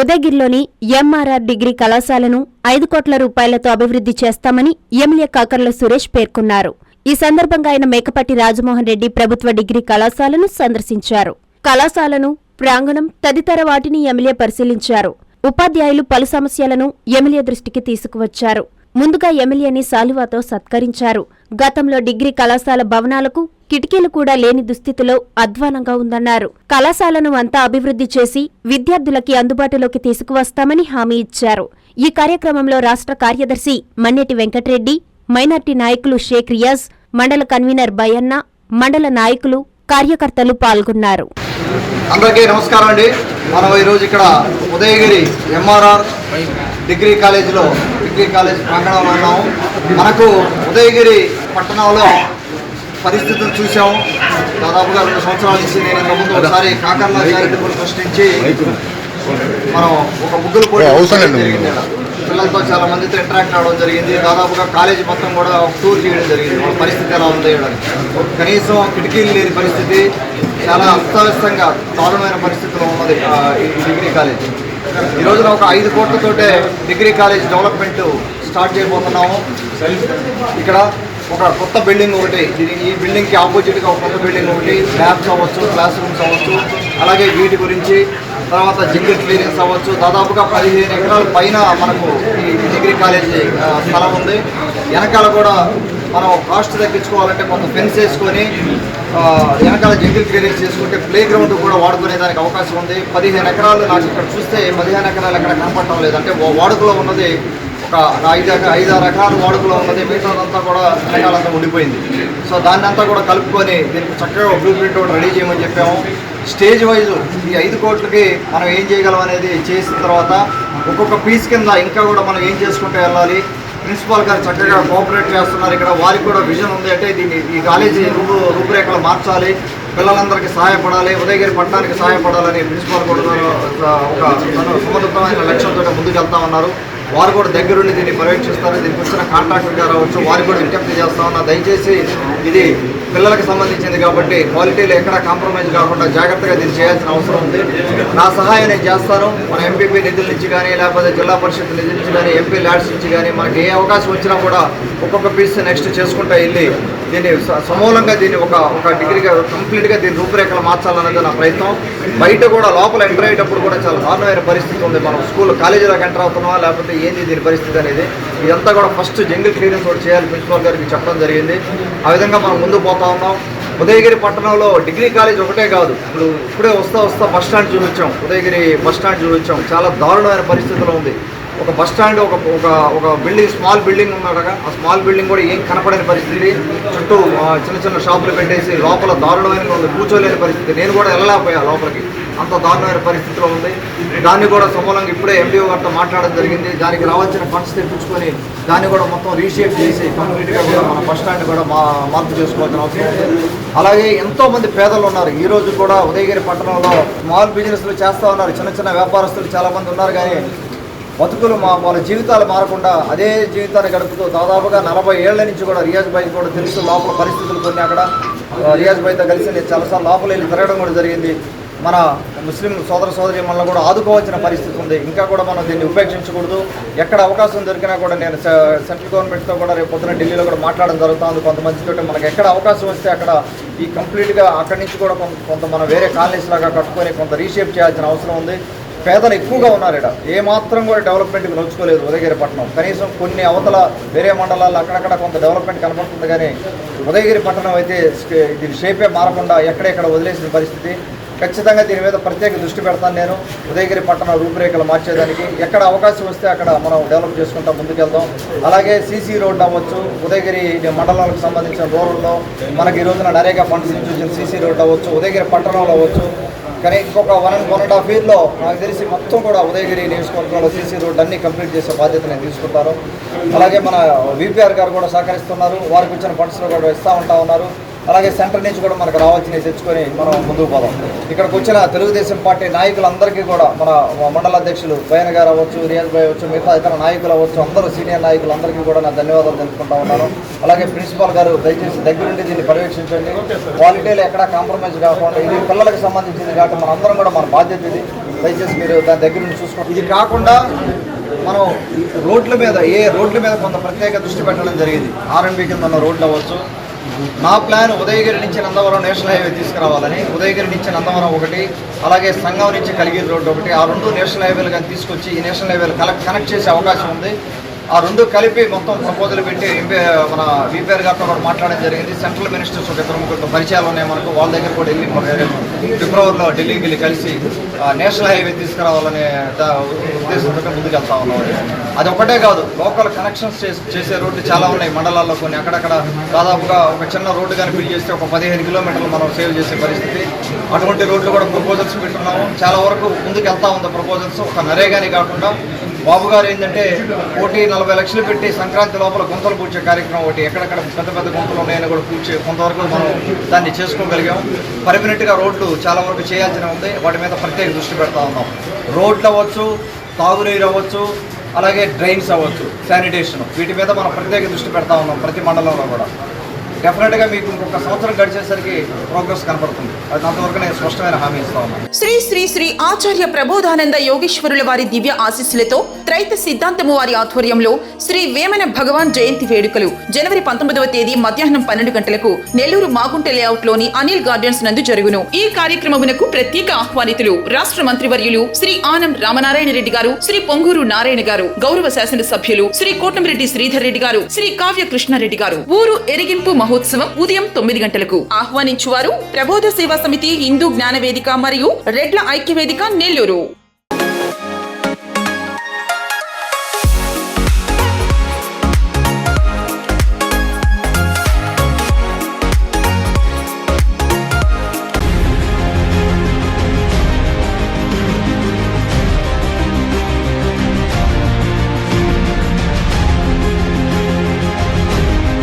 ఉదయగిరిలోని MRR degree కళాశాలను ఐదు కోట్ల రూపాయలతో అభివృద్ధి చేస్తామని ఎమ్మెల్యే కాకర్ల సురేష్ పేర్కొన్నారు. ఈ సందర్భంగా ఆయన మేకపాటి రాజమోహన్ రెడ్డి ప్రభుత్వ డిగ్రీ కళాశాలను సందర్శించారు. కళాశాలను ప్రాంగణం తదితర వాటిని ఎమ్మెల్యే పరిశీలించారు. ఉపాధ్యాయులు పలు సమస్యలను ఎమ్మెల్యే దృష్టికి తీసుకువచ్చారు. ముందుగా ఎమ్మెల్యేని సాలువాతో సత్కరించారు. గతంలో డిగ్రీ కళాశాల భవనాలకు కిటికీలు కూడా లేని దుస్థితిలో అధ్వానంగా ఉందన్నారు. కళాశాలను అంతా అభివృద్ధి చేసి విద్యార్థులకి అందుబాటులోకి తీసుకువస్తామని హామీ ఇచ్చారు. ఈ కార్యక్రమంలో రాష్ట్ర కార్యదర్శి మన్నెటి వెంకటరెడ్డి మైనార్టీ నాయకులు షేక్ రియాజ్ మండల కన్వీనర్ బయన్న మండల నాయకులు కార్యకర్తలు పాల్గొన్నారు. అందరికీ నమస్కారం అండి. మనం ఈరోజు ఇక్కడ ఉదయగిరి ఎంఆర్ఆర్ డిగ్రీ కాలేజీలో డిగ్రీ కాలేజ్ ప్రాంగణంలో ఉన్నాము. మనకు ఉదయగిరి పట్టణంలో పరిస్థితులు చూసాము దాదాపుగా రెండు సంవత్సరాల నుంచి నేను ఇంతకుముందు ఒకసారి కాకర్ల చారిటబుల్ ట్రస్ట్ నుంచి మనం ఒక ముగ్గురు పోటీ. జరిగింది. పిల్లలతో చాలా మందితో ఇంటరాక్ట్ అవ్వడం జరిగింది. దాదాపుగా కాలేజీ మొత్తం కూడా ఒక టూర్ చేయడం జరిగింది. వాళ్ళ పరిస్థితి ఎలా ఉంది. కనీసం కిటికీలు లేని పరిస్థితి చాలా అస్తవ్యస్తంగా దారుణమైన పరిస్థితిలో ఉన్నది ఈ డిగ్రీ కాలేజ్ ఈ రోజున ఒక ఐదు కోట్లతోటే డిగ్రీ కాలేజ్ డెవలప్మెంట్ స్టార్ట్ చేయబోతున్నాము. ఇక్కడ ఒక కొత్త బిల్డింగ్ ఒకటి. ఇది ఈ బిల్డింగ్కి ఆపోజిట్గా ఒక కొత్త బిల్డింగ్ ఒకటి. ల్యాబ్స్ అవ్వచ్చు క్లాస్ రూమ్స్ అవ్వచ్చు అలాగే వీటి గురించి తర్వాత జింగిల్ క్లినిక్స్ అవ్వచ్చు. దాదాపుగా పదిహేను ఎకరాల పైన మనకు ఈ డిగ్రీ కాలేజీ స్థలం ఉంది. వెనకాల కూడా మనం కాస్ట్ తగ్గించుకోవాలంటే కొంత ఫెన్స్ వేసుకొని వెనకాల జంగిల్ క్లినిక్స్ చేసుకుంటే ప్లే గ్రౌండ్ కూడా వాడుకునే దానికి అవకాశం ఉంది. పదిహేను ఎకరాలు నాకు ఇక్కడ చూస్తే పదిహేను ఎకరాలు ఎక్కడ కనపడటం లేదు అంటే వాడుకలో ఉన్నది ఒక ఐదు ఐదు రకాల వాడుకలో ఉన్నది. మిగతాదంతా కూడా వెనకాలంతా ఉండిపోయింది. సో దాన్ని అంతా కూడా కలుపుకొని దీనికి చక్కగా బ్లూ ప్రింట్ ఒకటి రెడీ చేయమని చెప్పాము. స్టేజ్ వైజ్ ఈ ఐదు కోట్లకి మనం ఏం చేయగలం అనేది చేసిన తర్వాత ఒక్కొక్క పీస్ కింద ఇంకా కూడా మనం ఏం చేసుకుంటూ వెళ్ళాలి? ప్రిన్సిపాల్ గారు చక్కగా కోఆపరేట్ చేస్తున్నారు. ఇక్కడ వారికి కూడా విజన్ ఉంది. అంటే దీన్ని ఈ కాలేజీ రూపు రూపురేఖలు మార్చాలి. పిల్లలందరికీ సహాయపడాలి. ఉదయగిరి పట్టణానికి సహాయపడాలని ప్రిన్సిపాల్ కూడా ఒక తన లక్ష్యంతో ముందుకు వెళ్తా ఉన్నారు. వారు కూడా దగ్గరుండి దీన్ని పర్యవేక్షిస్తారు. దీనికి వచ్చిన కాంట్రాక్టర్ గారు వారు వారికి కూడా విజ్ఞప్తి చేస్తా ఉన్నా దయచేసి ఇది పిల్లలకు సంబంధించింది కాబట్టి క్వాలిటీలో ఎక్కడ కాంప్రమైజ్ కాకుండా జాగ్రత్తగా దీన్ని చేయాల్సిన అవసరం ఉంది. నా సహాయం నేను చేస్తాను. మన ఎంపీపీ నిధుల నుంచి కానీ లేకపోతే జిల్లా పరిషత్ నిధుల నుంచి కానీ ఎంపీ ల్యాడ్స్ నుంచి కానీ మనకి ఏ అవకాశం వచ్చినా కూడా ఒక్కొక్క పీస్ నెక్స్ట్ చేసుకుంటా వెళ్ళి దీన్ని స- సమూలంగా దీన్ని ఒక ఒక డిగ్రీగా కంప్లీట్గా దీని రూపురేఖలు మార్చాలన్నది నా ప్రయత్నం. బయట కూడా లోపల ఎంటర్ అయ్యేటప్పుడు కూడా చాలా దారుణమైన పరిస్థితి ఉంది. మనం స్కూల్ కాలేజీలోకి ఎంటర్ అవుతున్నావా లేకపోతే ఏంది దీని పరిస్థితి అనేది? ఇదంతా కూడా ఫస్ట్ జంగిల్ క్లియరెన్స్ కూడా చేయాలి ప్రిన్సిపాల్ గారికి చెప్పడం జరిగింది. ఆ విధంగా మనం ముందు పోతా ఉన్నాం. ఉదయగిరి పట్టణంలో డిగ్రీ కాలేజ్ ఒకటే కాదు. ఇప్పుడు ఇప్పుడే వస్తా వస్తా బస్ స్టాండ్ చూపించాం. ఉదయగిరి బస్ స్టాండ్ చూపించాం. చాలా దారుణమైన పరిస్థితిలో ఉంది. ఒక బస్ స్టాండ్ ఒక ఒక ఒక బిల్డింగ్ స్మాల్ బిల్డింగ్ ఉన్నాడగా ఆ స్మాల్ బిల్డింగ్ కూడా ఏం కనపడని పరిస్థితి. చుట్టూ చిన్న చిన్న షాపులు పెట్టేసి లోపల దారుణమైన ఉంది. కూర్చోలేని పరిస్థితి. నేను కూడా వెళ్ళలేకపోయా లోపలికి. అంత దారుణమైన పరిస్థితిలో ఉంది. దాన్ని కూడా సమూలంగా ఇప్పుడే ఎండిఓ గారితో మాట్లాడడం జరిగింది. దానికి రావాల్సిన ఫండ్స్ తెప్పించుకొని దాన్ని కూడా మొత్తం రీషేప్ చేసి కంప్లీట్గా కూడా మన బస్ స్టాండ్ కూడా మా మార్పు చేసుకోవాల్సిన అవసరం ఉంది. అలాగే ఎంతోమంది పేదలు ఉన్నారు. ఈ రోజు కూడా ఉదయగిరి పట్టణంలో స్మాల్ బిజినెస్లు చేస్తూ ఉన్నారు. చిన్న చిన్న వ్యాపారస్తులు చాలామంది ఉన్నారు కానీ బతుకులు మా వాళ్ళ జీవితాలు మారకుండా అదే జీవితాన్ని గడుపుతూ దాదాపుగా నలభై ఏళ్ళ నుంచి కూడా రియాజ్ భాయ్ కూడా తెలుసు లోపల పరిస్థితులు కొన్ని అక్కడ. రియాజ్ భాయ్తో కలిసి నేను చాలాసార్లు లోపల వెళ్ళి తిరగడం కూడా జరిగింది. మన ముస్లిం సోదర సోదరి మనల్ని కూడా ఆదుకోవాల్సిన పరిస్థితి ఉంది. ఇంకా కూడా మనం దీన్ని ఉపేక్షించకూడదు. ఎక్కడ అవకాశం దొరికినా కూడా నేను సెంట్రల్ గవర్నమెంట్తో కూడా రేపు పొద్దున ఢిల్లీలో కూడా మాట్లాడడం జరుగుతుంది. కొంతమందితో మనకి ఎక్కడ అవకాశం వస్తే అక్కడ ఈ కంప్లీట్గా అక్కడి నుంచి కూడా కొంత కొంత మనం వేరే కాలనీస్ లాగా కట్టుకొని కొంత రీషేప్ చేయాల్సిన అవసరం ఉంది. పేదలు ఎక్కువగా ఉన్నారు ఇక్కడ ఏమాత్రం కూడా డెవలప్మెంట్కి నోచుకోలేదు ఉదయగిరి పట్టణం. కనీసం కొన్ని అవతల వేరే మండలాల్లో అక్కడక్కడ కొంత డెవలప్మెంట్ కనపడుతుంది కానీ ఉదయగిరి పట్టణం అయితే ఇది దీని షేపే మారకుండా ఎక్కడెక్కడ వదిలేసిన పరిస్థితి. ఖచ్చితంగా దీని మీద ప్రత్యేక దృష్టి పెడతాను నేను. ఉదయగిరి పట్టణ రూపురేఖలు మార్చేదానికి. ఎక్కడ అవకాశం వస్తే అక్కడ మనం డెవలప్ చేసుకుంటాం ముందుకెళ్దాం. అలాగే సీసీ రోడ్ అవ్వచ్చు ఉదయగిరి మండలాలకు సంబంధించిన రోడ్లో మనకి ఈ రోజున నరేగా ఫండ్స్ నుంచి వచ్చిన సీసీ రోడ్ అవ్వచ్చు ఉదయగిరి పట్టణంలో అవ్వచ్చు. కానీ ఇంకొక one and one and half ఇయర్లో నాకు తెలిసి మొత్తం కూడా ఉదయగిరి నియోజకవర్గంలో సీసీ రోడ్ అన్ని కంప్లీట్ చేసే బాధ్యత నేను తీసుకుంటాను. అలాగే మన విపిఆర్ గారు కూడా సహకరిస్తున్నారు. వారికి వచ్చిన ఫండ్స్లో కూడా ఇస్తూ ఉంటా ఉన్నారు. అలాగే సెంటర్ నుంచి కూడా మనకు రావాల్సినవి తెచ్చుకొని మనం ముందుకు పోదాం. ఇక్కడికి వచ్చిన తెలుగుదేశం పార్టీ నాయకులందరికీ కూడా మన మండల అధ్యక్షులు బయన గారు అవ్వచ్చు రియాజ్ భాయ్ అవ్వచ్చు మిగతా ఇతర నాయకులు అవ్వచ్చు అందరూ సీనియర్ నాయకులందరికీ కూడా నా ధన్యవాదాలు తెలుపుకుంటా ఉన్నాను. అలాగే ప్రిన్సిపాల్ గారు దయచేసి దగ్గరుండి దీన్ని పర్యవేక్షించండి. క్వాలిటీలో ఎక్కడా కాంప్రమైజ్ కాకుండా ఇది పిల్లలకు సంబంధించింది కాబట్టి మనందరం కూడా మన బాధ్యత ఇది. దయచేసి మీరు దాని దగ్గర నుండి చూసుకోండి. ఇది కాకుండా మనం రోడ్ల మీద ఏ రోడ్ల మీద కొంత ప్రత్యేక దృష్టి పెట్టడం జరిగింది. ఆర్ఎంబీ కింద ఉన్న రోడ్లు అవ్వచ్చు నా ప్లాన్ ఉదయగిరి నుంచి నందవరం నేషనల్ హైవే తీసుకురావాలని. ఉదయగిరి నుంచి నందవరం ఒకటి అలాగే సంఘం నుంచి కలిగి రోడ్డు ఒకటి. ఆ రెండు నేషనల్ హైవేలు కానీ తీసుకొచ్చి ఈ నేషనల్ హైవేలు కనెక్ట్ కనెక్ట్ చేసే అవకాశం ఉంది. ఆ రెండు కలిపి మొత్తం ప్రపోజల్ పెట్టి మన విపిఆర్ గారితో కూడా మాట్లాడడం జరిగింది. సెంట్రల్ మినిస్టర్స్ ఒక ఇద్దరు ముగ్గురు పరిచయాలు ఉన్నాయి మనకు. వాళ్ళ దగ్గర కూడా వెళ్ళి ఫిబ్రవరిలో ఢిల్లీకి వెళ్ళి కలిసి నేషనల్ హైవే తీసుకురావాలనే ఉద్దేశంతో ముందుకు వెళ్తా ఉన్నాం. అది ఒకటే కాదు లోకల్ కనెక్షన్స్ చేసే రోడ్లు చాలా ఉన్నాయి మండలాల్లో కొన్ని. అక్కడక్కడ దాదాపుగా ఒక చిన్న రోడ్డు కానీ బిల్డ్ చేస్తే ఒక పదిహేను కిలోమీటర్లు మనం సేవ్ చేసే పరిస్థితి. అటువంటి రోడ్లు కూడా ప్రపోజల్స్ పెట్టున్నాము చాలా వరకు ముందుకు వెళ్తా ఉంది ప్రపోజల్స్ ఒక నరేగాని కాకుండా బాబు గారు ఏంటంటే కోటి నలభై లక్షలు పెట్టి సంక్రాంతి లోపల గుంతలు పూడ్చే కార్యక్రమం ఒకటి ఎక్కడెక్కడ పెద్ద పెద్ద గుంతలు ఉన్నాయని కూడా పూడ్చే కొంతవరకు మనం దాన్ని చేసుకోగలిగాం. పర్మనెంట్గా రోడ్లు చాలా వరకు చేయాల్సిన ఉంది వాటి మీద ప్రత్యేక దృష్టి పెడతా ఉన్నాం. రోడ్లు అవ్వచ్చు తాగునీరు అవ్వచ్చు అలాగే డ్రైన్స్ అవ్వచ్చు శానిటేషన్. వీటి మీద మనం ప్రత్యేక దృష్టి పెడతా ఉన్నాం ప్రతి మండలంలో కూడా. డెఫినెట్గా మీకు ఇంకొక సంవత్సరం గడిచేసరికి ప్రోగ్రెస్ కనపడుతుంది. అది అంతవరకు నేను స్పష్టమైన హామీ ఇస్తా ఉన్నాను శ్రీ శ్రీ శ్రీ ఆచార్య ప్రబోధానంద యోగేశ్వరుల వారి దివ్య ఆశీస్సులతో త్రైత సిద్ధాంతము వారి ఆధ్వర్యంలో శ్రీ వేమన భగవాన్ జయంతి వేడుకలు జనవరి పంతొమ్మిదవ తేదీ మధ్యాహ్నం పన్నెండు గంటలకు నెల్లూరు మాగుంట లేఅవుట్లోని అనిల్ గార్డెన్స్ నందు జరుగును. ఈ కార్యక్రమమునకు ప్రత్యేక ఆహ్వానితులు రాష్ట్ర మంత్రివర్యులు శ్రీ ఆనం రామనారాయణ రెడ్డి గారు శ్రీ పొంగూరు నారాయణ గారు గౌరవ శాసన సభ్యులు శ్రీ కోటమిరెడ్డి శ్రీధర్ రెడ్డి గారు శ్రీ కావ్య కృష్ణారెడ్డి గారు. ఊరు ఎరిగింపు మహోత్సవం ఉదయం తొమ్మిది గంటలకు. ఆహ్వానించువారు ప్రబోధ సేవా సమితి హిందూ జ్ఞాన వేదిక మరియు రెడ్ల ఐక్య వేదిక నెల్లూరు.